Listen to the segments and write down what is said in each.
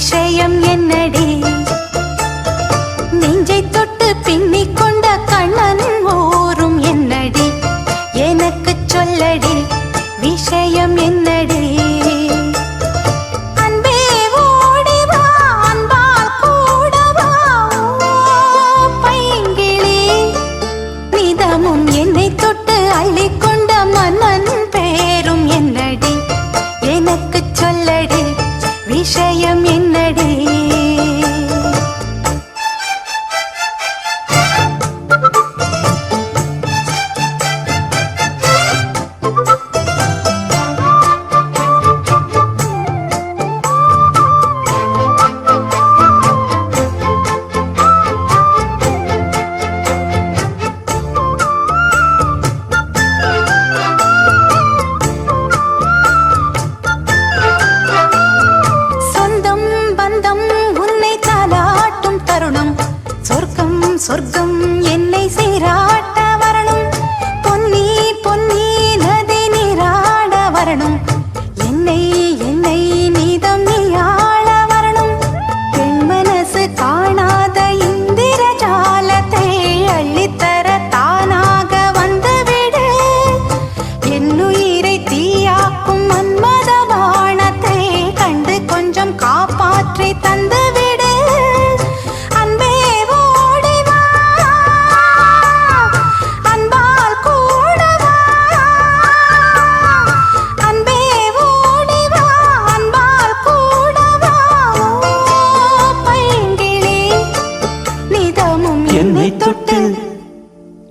அதிசயம் என்னடி?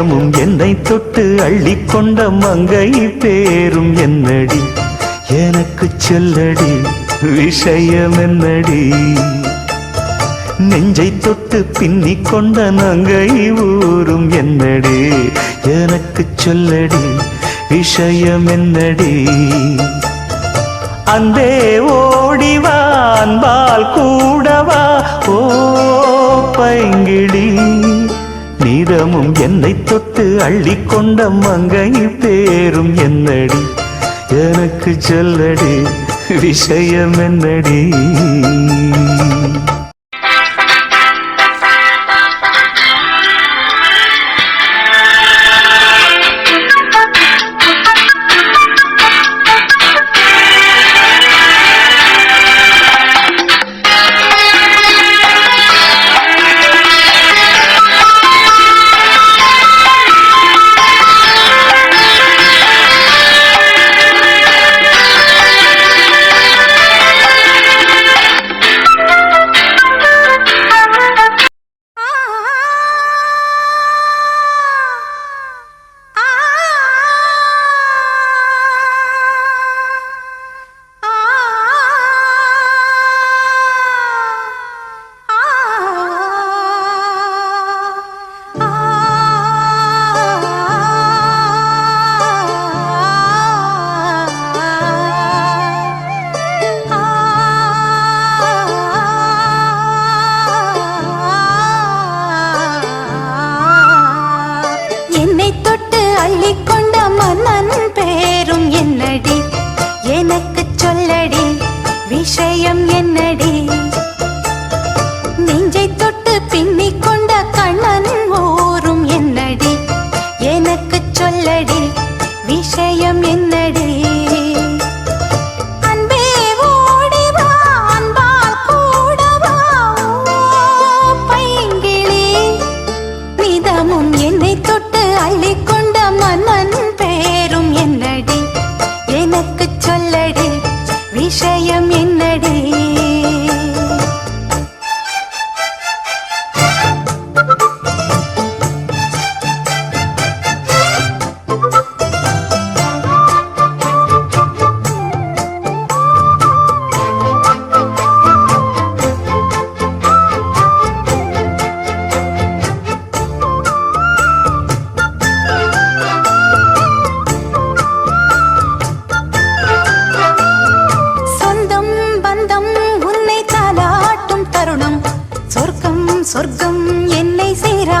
நீதமும் என்னை தொட்டு அள்ளிக்கொண்ட மங்கை பேரும் என்னடி? எனக்கு சொல்லடி விஷயம் என்னடி? நெஞ்சை தொட்டு பின்னி கொண்ட நங்கை ஊரும் என்னடி? எனக்கு சொல்லடி விஷயம் என்னடி? அந்தே ஓடிவான் பால் கூடவா? ஓ பைங்கிடி நீதமும் என்னை தொட்டு அள்ளி கொண்ட மங்கை பேரும் என்னடி? எனக்கு சொல்லடி விஷயம் என்னடி? சொர்க்கம் என்னை சேரா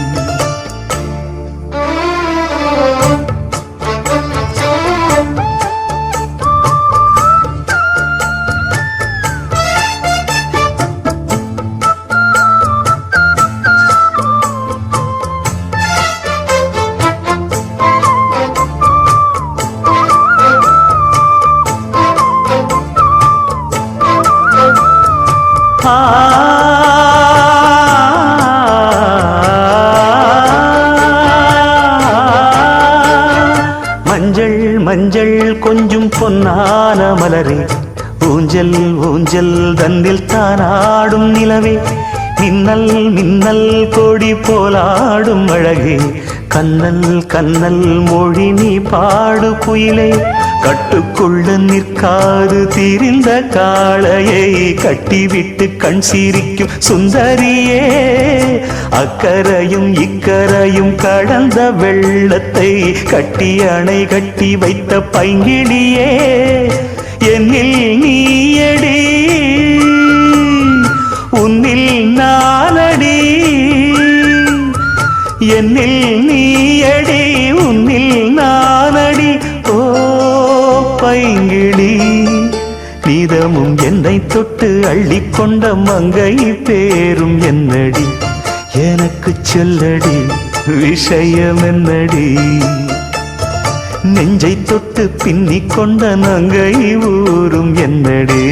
ஊஞ்சல் ஊஞ்சல் தன்னில் தானாடும் நிலவே. மின்னல் மின்னல் கொடி போலாடும் அழகே. கண்ணல் கண்ணல் மொழி நீ பாடு குயிலே. கட்டுக்குள்ள நிற்காது திரிந்த காளையை கட்டிவிட்டு கண் சிரிக்கும் சுந்தரியே. அக்கரையும் இக்கரையும் கடந்த வெள்ளத்தை கட்டி அணை கட்டி வைத்த பைங்கிளியே. என்னில் நீயடி. உன்னில் நானடி. என்னில் நீயடி உன்னில் நானடி. ஓ பைங்கிடி நீதமும் என்னை தொட்டு அள்ளிக்கொண்ட மங்கை பேரும் என்னடி. எனக்கு சொல்லடி விஷயம் என்னடி நெஞ்சை தொட்டு பின்னிக் கொண்ட நங்கை ஊரும் என்னடி?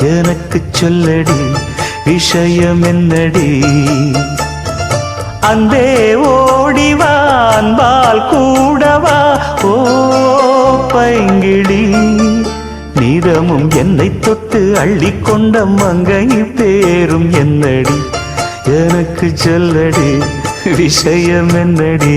எனக்கு சொல்லடி விஷயம் என்னடி? அந்தே ஓடிவா அன்பால் கூடவா ஓ பைங்கிடி நீதமும் என்னை தொட்டு அள்ளி கொண்ட மங்கை பேரும் என்னடி? எனக்கு சொல்லடி விஷயம் என்னடி?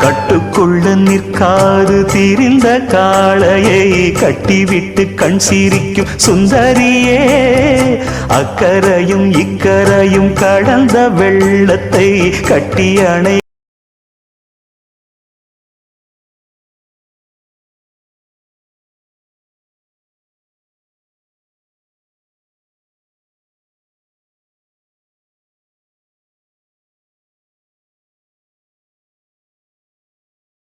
கட்டுக்குள்ள நிற்காது திரிந்த காளையை கட்டிவிட்டு கண் சிரிக்கும் சுந்தரியே. அக்கரையும் இக்கரையும் கடந்த வெள்ளத்தை கட்டி அணை